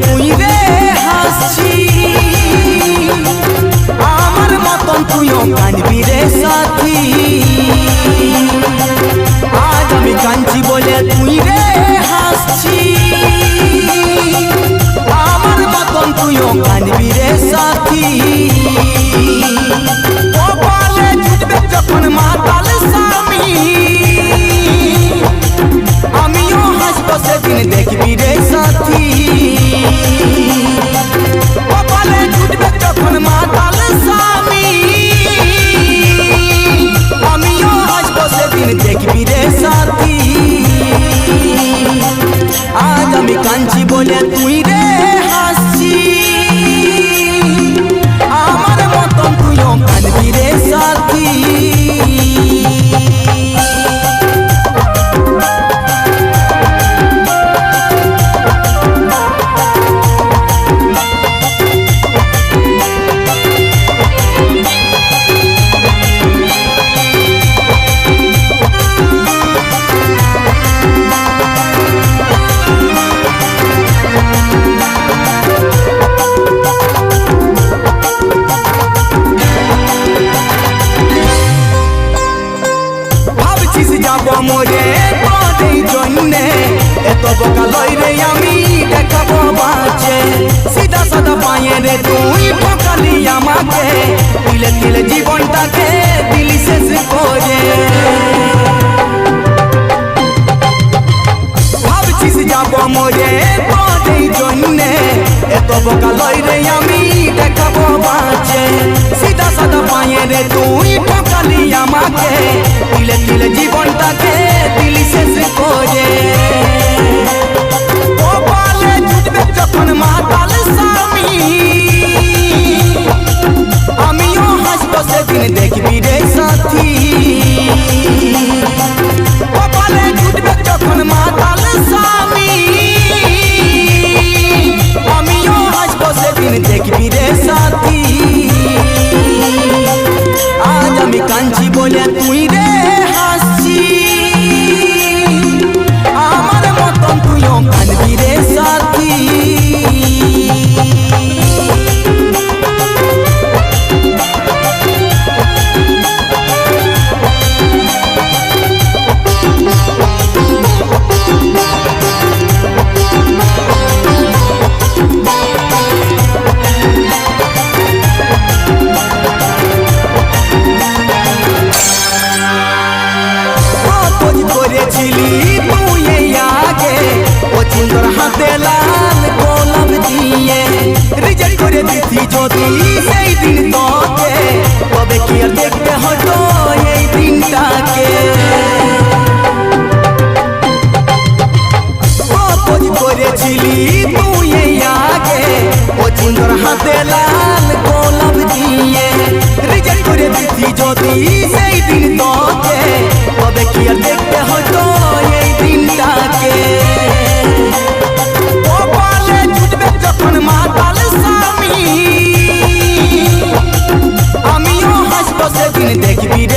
তুই রে হাসছি আমার মতন তুইও কানবি রে সাথী। আজ আমি কাঞ্চি বলে তুই রে কানবি রে সাথী। এত বোকা লই রে আমি দেখাবো বাঁচে সিধা সাদা পায়ে রে তুই ঠকালি আমাকে। দিলে দিলে জীবনটাকে দিলি শেষ করে। ভাবছিস যাব মোরে তোদের জন্যে। এত বোকা লই রে আমি দেখাবো বাঁচে সিধা সাদা পায়ে রে তুই ঠকালি আমাকে। আমি কাঞ্চি বলে তুই রে হাতে লাল গোলাপ দিয়ে। রিজেক্ট করে দিতি যদি সেই দিন তোকে। তবে কি আর দেখতে হতো এই দিনটাকে? খোঁজ করেছিলি তুই এই আগে। ও সুন্দর হাতে লাল গোলাপ দিয়ে। রিজেক্ট করে দিতি যদি সেই দিন তোকে। তবে কি আর that could be